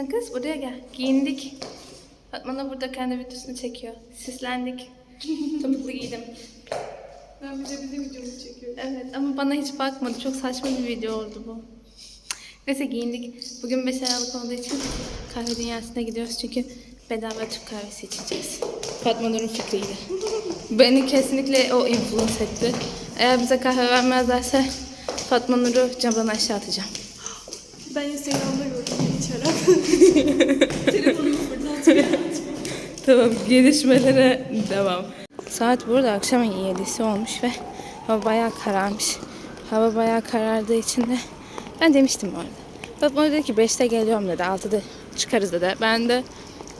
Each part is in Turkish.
neredesin kız? Buraya gel. Giyindik. Fatma da burada kendi videosunu çekiyor. Süslendik. Topuklu giydim. Ben bir de bizim videomuzu çekiyorum. Evet ama bana hiç bakmadı. Çok saçma bir video oldu bu. Neyse giyindik. Bugün 5 Aralık olduğu için kahve dünyasına gidiyoruz. Çünkü bedava Türk kahvesi içeceğiz. Fatma Nur'un fikriydi. Beni kesinlikle o influence etti. Eğer bize kahve vermezlerse Fatma Nur'u camdan aşağı atacağım. Ben Instagram'da. Tamam gelişmelere devam. Saat burada akşamın 7'si olmuş ve hava bayağı kararmış. Hava bayağı karardığı için de ben demiştim bu arada. Fatma dedi ki 5'te geliyorum dedi 6'da çıkarız dedi. Ben de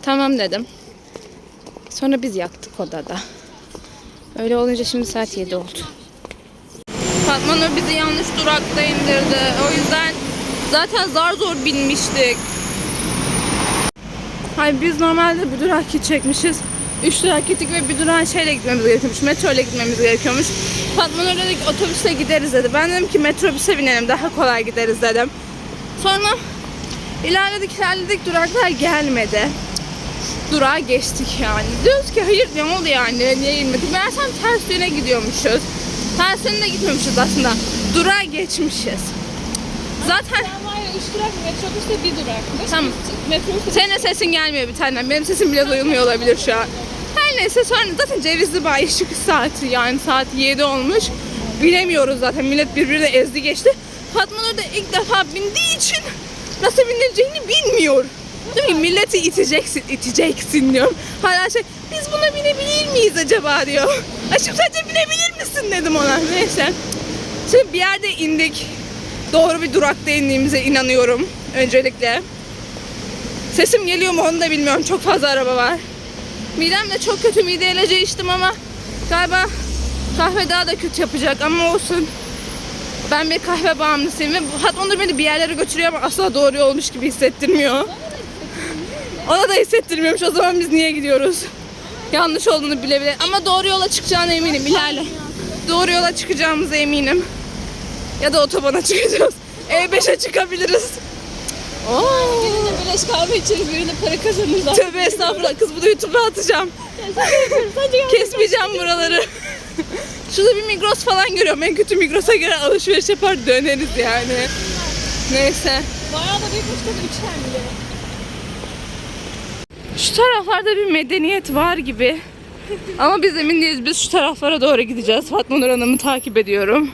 tamam dedim. Sonra biz yaktık odada. Öyle olunca şimdi saat 7 oldu. Fatma bizi yanlış durakta indirdi. O yüzden zaten zar zor binmiştik. Hayır biz normalde bir durak çekmişiz. Üç durak gittik ve bir durak şeyle gitmemiz gerekiyormuş. Metro ile gitmemiz gerekiyormuş. Fatma Nur dedi otobüsle gideriz dedi. Ben dedim ki metrobüse binelim daha kolay gideriz dedim. Sonra ilerledik ilerledik duraklar gelmedi. Durağa geçtik yani. Diyoruz ki hayır ne oldu yani niye inmedik? Meğersem ters yöne gidiyormuşuz. Ters yöne gitmemişiz aslında. Durağa geçmişiz. Zaten 3 durak metrobüste bir durakmış. Tamam. Metrobüste Senin sesin gelmiyor bir tanem. Benim sesim bile duyulmuyor olabilir şu an. Her neyse sonra zaten Cevizli Bağ çıkış saati yani saat 7 olmuş. Bilemiyoruz zaten millet birbirine ezdi geçti. Fatma Nur da ilk defa bindiği için nasıl binileceğini bilmiyor. Değil mi? Milleti iteceksin, iteceksin diyorum. Hala şey, biz buna binebilir miyiz acaba diyor. Aşkım sence binebilir misin dedim ona. Neyse. Şimdi bir yerde indik. Doğru bir durakta indiğimize inanıyorum öncelikle. Sesim geliyor mu onu da bilmiyorum. Çok fazla araba var. Midem de çok kötü mide ilacı içtim ama galiba kahve daha da kötü yapacak ama olsun. Ben bir kahve bağımlısıyım ve hatta Onur beni bir yerlere götürüyor ama asla doğru yolmuş gibi hissettirmiyor. Ona da hissettirmiyormuş. O zaman biz niye gidiyoruz? Yanlış olduğunu bile bile. Ama doğru yola çıkacağına eminim. İlerle. Doğru yola çıkacağımıza eminim. Ya da otobana çıkacağız. E5'e çıkabiliriz. Oo. birine beleş kahve içeriz, birine para kazanırız. Tövbe estağfurullah kız bunu YouTube'a atacağım. Kesmeyeceğim buraları. Şurada bir Migros falan görüyorum. En kötü Migros'a göre alışveriş yapar döneriz yani. Neyse. Bayağı da büyükmüş tabii 3 tane. Şu taraflarda bir medeniyet var gibi. Ama biz emin değiliz. Biz şu taraflara doğru gideceğiz. Fatma Nur Hanım'ı takip ediyorum.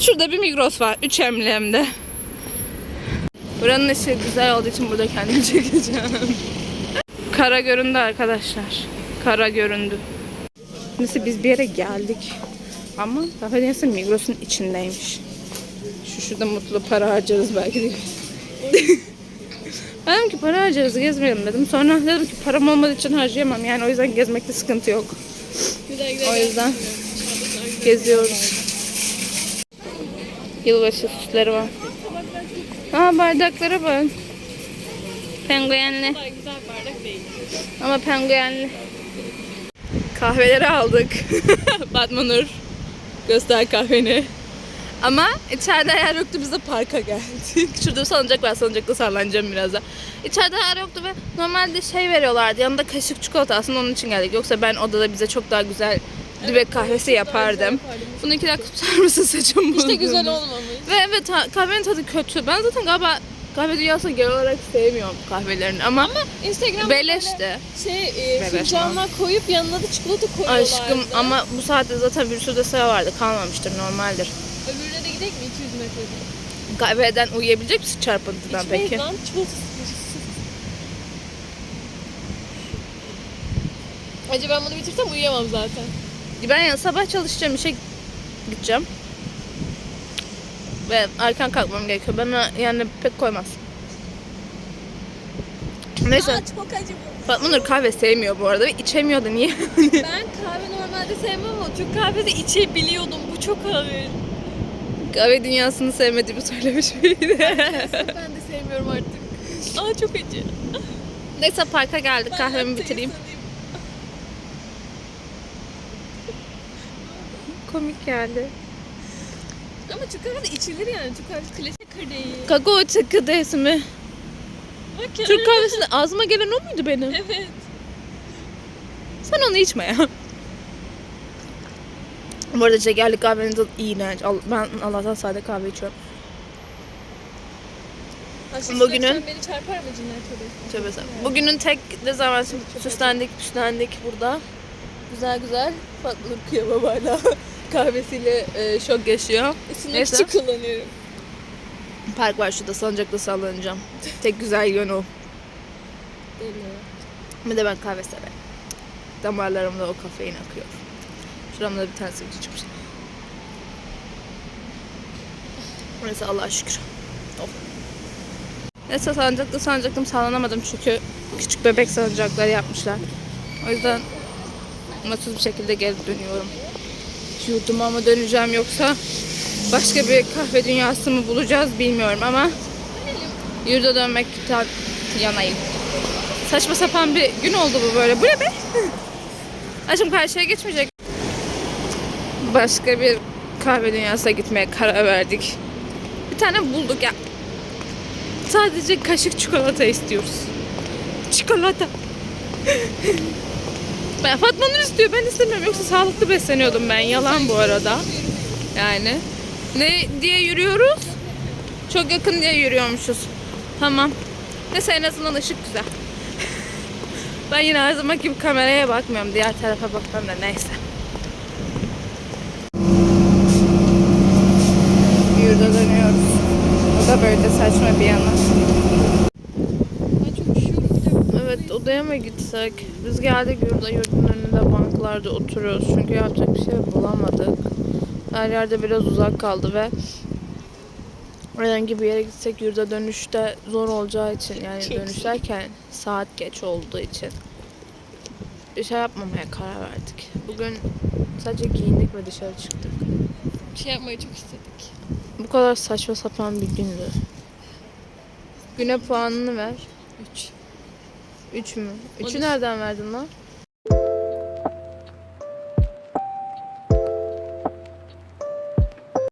Şurada bir Migros var. 3 emlemde. Buranın ışığı güzel olduğu için burada kendimi çekeceğim. Kara göründü arkadaşlar. Kara göründü. Neyse biz bir yere geldik. Ama affedersin Migros'un içindeymiş. Şu şurada mutlu para harcarız belki de. Dedim ki para harcarız gezmeyelim dedim. Sonra dedim ki param olmadığı için harcayamam. Yani o yüzden gezmekte sıkıntı yok. Güzel O güzel. yüzden geziyoruz. Yılbaşı süsleri var. Aa bardaklara bak. Penguenli. Ama penguenli. Kahveleri aldık. Fatma Nur. Göster kahveni. Ama içeride yer yoktu biz de parka geldik. Şurada salıncak var salıncakta sallanacağım birazdan. İçeride yer yoktu ve normalde şey veriyorlardı yanında kaşık çikolata aslında onun için geldik. Yoksa ben odada bize çok daha güzel dibek kahvesi yapardım. Bunu iki dakika tutar mısın saçım İşte bozuldu. güzel olmamış. Ve evet kahvenin tadı kötü. Ben zaten galiba kahve dünyasını genel olarak sevmiyorum kahvelerini ama, Instagram'da beleş böyle de. şey e, fincanlar koyup yanına da çikolata koyuyorlardı. Aşkım ama bu saatte zaten bir sürü sıra vardı. Kalmamıştır normaldir. Öbürüne de gidelim mi 200 metrede? Kahveden uyuyabilecek misin çarpıntıdan İçmeyiz peki? lan çikolata Acaba ben bunu bitirsem uyuyamam zaten. Ben ya sabah çalışacağım işe gideceğim. Ve erken kalkmam gerekiyor. Bana yani pek koymaz. Neyse. çok acı bu. Fatma Nur kahve sevmiyor bu arada ve içemiyor da niye? Ben kahve normalde sevmem ama Türk kahvesi içebiliyordum. Bu çok ağır. kahve dünyasını sevmediğimi söylemiş miydi? ben de sevmiyorum artık. Aa çok acı. Neyse parka geldik. Ben Kahvemi bitireyim. insanıyım. Komik geldi. Ama kahvesi içilir yani. Kahvesi klasik kadehi. Kakao çakıdesi mi? Bak ya. Türk kahvesinde ağzıma gelen o muydu benim? Evet. Sen onu içme ya. Bu arada şekerli kahvenin tadı iğrenç. Al- Ben Allah'tan sade kahve içiyorum. Aşkım Bugünün- sen beni çarpar mı cinnet oluyorsun? Tövbe estağfurullah. Bugünün tek dezavantajı süslendik püslendik burada. Güzel güzel. Fatma Nur Kıyama hala kahvesiyle e, şok yaşıyor. Isınmak Neyse. kullanıyorum. Park var şurada salıncakla sallanacağım. Tek güzel yönü o. Bir de ben kahve severim. Damarlarımda o kafein akıyor. Şuramda bir tane sivilce çıkmış. Neyse Allah'a şükür. Oh. Neyse salıncakta salıncakta sallanamadım çünkü küçük bebek salıncakları yapmışlar. O yüzden mutsuz bir şekilde geri dönüyorum. Yurduma mı döneceğim yoksa başka bir kahve dünyası mı bulacağız bilmiyorum ama yurda dönmekten yanayım. Saçma sapan bir gün oldu bu böyle. Bu ne be? Aşkım karşıya geçmeyecek. Başka bir kahve dünyasına gitmeye karar verdik. Bir tane bulduk ya. Sadece kaşık çikolata istiyoruz. Çikolata. ben Fatma Nur istiyor. Ben istemiyorum. Yoksa sağlıklı besleniyordum ben. Yalan bu arada. Yani. Ne diye yürüyoruz? Çok yakın diye yürüyormuşuz. Tamam. Neyse en azından ışık güzel. Ben yine her zaman gibi kameraya bakmıyorum. Diğer tarafa bakmam da neyse. Yurda dönüyoruz. O da böyle saçma bir yana. Ben çok üşüyorum. Bir de Evet odaya mı gitsek? Biz geldik yurda yurdun önünde banklarda oturuyoruz. Çünkü yapacak bir şey bulamadık. Her yerde biraz uzak kaldı ve herhangi bir yere gitsek yurda dönüşte zor olacağı için yani Çok dönüş derken saat geç olduğu için bir şey yapmamaya karar verdik. Bugün sadece giyindik ve dışarı çıktık. bir şey yapmayı çok istedik. Bu kadar saçma sapan bir gündü. Güne puanını ver. 3. 3 mü? On 3'ü üç. nereden verdin lan?